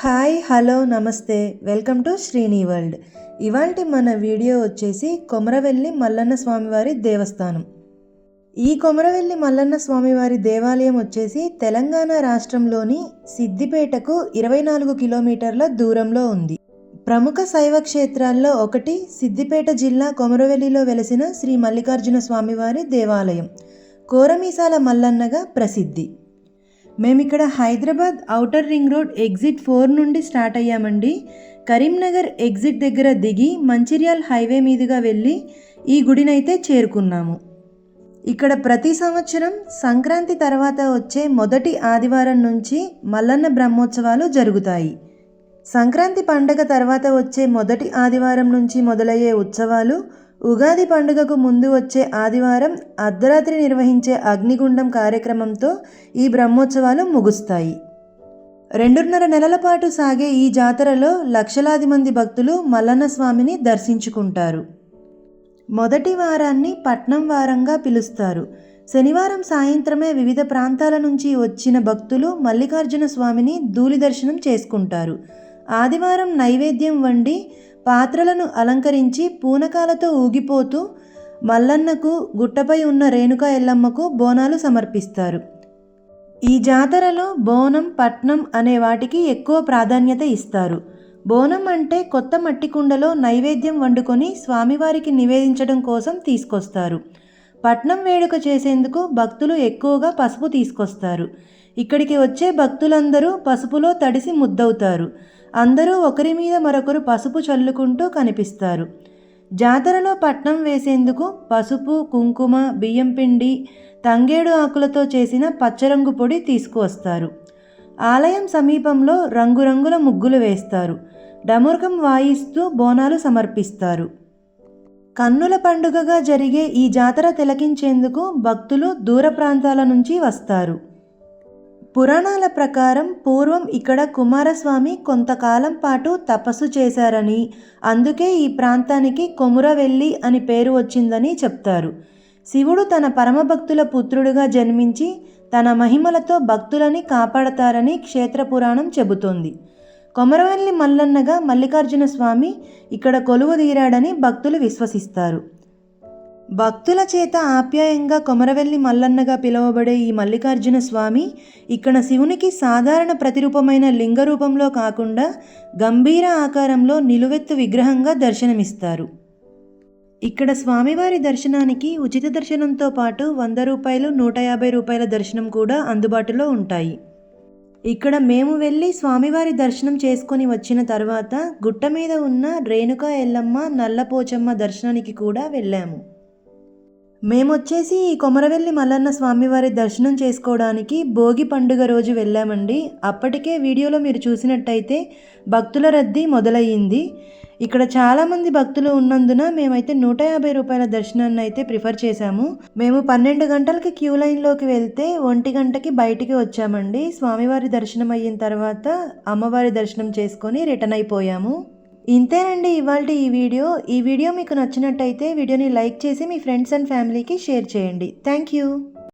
Hi hello నమస్తే. Welcome to Srini world. ఇవాంటి మన video వచ్చేసి కొమరవెల్లి మల్లన్న స్వామివారి దేవస్థానం. ఈ కొమరవెల్లి మల్లన్న స్వామివారి దేవాలయం వచ్చేసి తెలంగాణ రాష్ట్రంలోని సిద్దిపేటకు ఇరవై నాలుగు కిలోమీటర్ల దూరంలో ఉంది. ప్రముఖ శైవ క్షేత్రాల్లో ఒకటి సిద్దిపేట జిల్లా కొమరవెల్లిలో వెలసిన శ్రీ మల్లికార్జున స్వామివారి దేవాలయం. కోరమీసాల మల్లన్నగా ప్రసిద్ధి. మేమిక్కడ Hyderabad outer ring road exit four నుండి స్టార్ట్ అయ్యామండి. కరీంనగర్ ఎగ్జిట్ దగ్గర దిగి మంచిర్యాల్ హైవే మీదుగా వెళ్ళి ఈ గుడినైతే చేరుకున్నాము. ఇక్కడ ప్రతి సంవత్సరం సంక్రాంతి తర్వాత వచ్చే మొదటి ఆదివారం నుంచి మల్లన్న బ్రహ్మోత్సవాలు జరుగుతాయి. సంక్రాంతి పండగ తర్వాత వచ్చే మొదటి ఆదివారం నుంచి మొదలయ్యే ఉత్సవాలు ఉగాది పండుగకు ముందు వచ్చే ఆదివారం అర్ధరాత్రి నిర్వహించే అగ్నిగుండం కార్యక్రమంతో ఈ బ్రహ్మోత్సవాలు ముగుస్తాయి. రెండున్నర నెలల పాటు సాగే ఈ జాతరలో లక్షలాది మంది భక్తులు మల్లన్న స్వామిని దర్శించుకుంటారు. మొదటి వారాన్ని పట్నం వారంగా పిలుస్తారు. శనివారం సాయంత్రమే వివిధ ప్రాంతాల నుంచి వచ్చిన భక్తులు మల్లికార్జున స్వామిని ధూళి దర్శనం చేసుకుంటారు. ఆదివారం నైవేద్యం వండి పాత్రలను అలంకరించి పూనకాలతో ఊగిపోతూ మల్లన్నకు గుట్టపై ఉన్న రేణుకా ఎల్లమ్మకు బోనాలు సమర్పిస్తారు. ఈ జాతరలో బోనం పట్నం అనే వాటికి ఎక్కువ ప్రాధాన్యత ఇస్తారు. బోనం అంటే కొత్త మట్టి కుండలో నైవేద్యం వండుకొని స్వామివారికి నివేదించడం కోసం తీసుకొస్తారు. పట్నం వేడుక చేసేందుకు భక్తులు ఎక్కువగా పసుపు తీసుకొస్తారు. ఇక్కడికి వచ్చే భక్తులందరూ పసుపులో తడిసి ముద్దవుతారు. అందరూ ఒకరి మీద మరొకరు పసుపు చల్లుకుంటూ కనిపిస్తారు. జాతరలో పట్నం వేసేందుకు పసుపు కుంకుమ బియ్యం పిండి తంగేడు ఆకులతో చేసిన పచ్చరంగు పొడి తీసుకువస్తారు. ఆలయం సమీపంలో రంగురంగుల ముగ్గులు వేస్తారు. డముర్గం వాయిస్తూ బోనాలు సమర్పిస్తారు. కన్నుల పండుగగా జరిగే ఈ జాతర తిలకించేందుకు భక్తులు దూర ప్రాంతాల నుంచి వస్తారు. పురాణాల ప్రకారం పూర్వం ఇక్కడ కుమారస్వామి కొంతకాలం పాటు తపస్సు చేశారని అందుకే ఈ ప్రాంతానికి కొమురవెల్లి అని పేరు వచ్చిందని చెప్తారు. శివుడు తన పరమభక్తుల పుత్రుడుగా జన్మించి తన మహిమలతో భక్తులని కాపాడతారని క్షేత్ర పురాణం చెబుతోంది. కొమరవెల్లి మల్లన్నగా మల్లికార్జున స్వామి ఇక్కడ కొలువు తీరాడని భక్తులు విశ్వసిస్తారు. భక్తుల చేత ఆప్యాయంగా కొమరవెల్లి మల్లన్నగా పిలువబడే ఈ మల్లికార్జున స్వామి ఇక్కడ శివునికి సాధారణ ప్రతిరూపమైన లింగ రూపంలో కాకుండా గంభీర ఆకారంలో నిలువెత్తు విగ్రహంగా దర్శనమిస్తారు. ఇక్కడ స్వామివారి దర్శనానికి ఉచిత దర్శనంతో పాటు వంద రూపాయలు నూట యాభై రూపాయల దర్శనం కూడా అందుబాటులో ఉంటాయి. ఇక్కడ మేము వెళ్ళి స్వామివారి దర్శనం చేసుకొని వచ్చిన తర్వాత గుట్ట మీద ఉన్న రేణుకా ఎల్లమ్మ నల్లపోచమ్మ దర్శనానికి కూడా వెళ్ళాము. మేమొచ్చేసి ఈ కొమరవెల్లి మల్లన్న స్వామివారి దర్శనం చేసుకోవడానికి భోగి పండుగ రోజు వెళ్ళామండి. అప్పటికే వీడియోలో మీరు చూసినట్టయితే భక్తుల రద్దీ మొదలయ్యింది. ఇక్కడ చాలామంది భక్తులు ఉన్నందున మేమైతే నూట యాభై రూపాయల దర్శనాన్ని అయితే ప్రిఫర్ చేశాము. మేము పన్నెండు గంటలకి క్యూ లైన్లోకి వెళ్తే ఒంటి గంటకి బయటికి వచ్చామండి. స్వామివారి దర్శనం అయిన తర్వాత అమ్మవారి దర్శనం చేసుకొని రిటర్న్ అయిపోయాము. ఇంతేనండి ఇవాళ ఈ వీడియో. ఈ వీడియో మీకు నచ్చినట్టయితే వీడియోని లైక్ చేసి మీ ఫ్రెండ్స్ అండ్ ఫ్యామిలీకి షేర్ చేయండి. Thank you.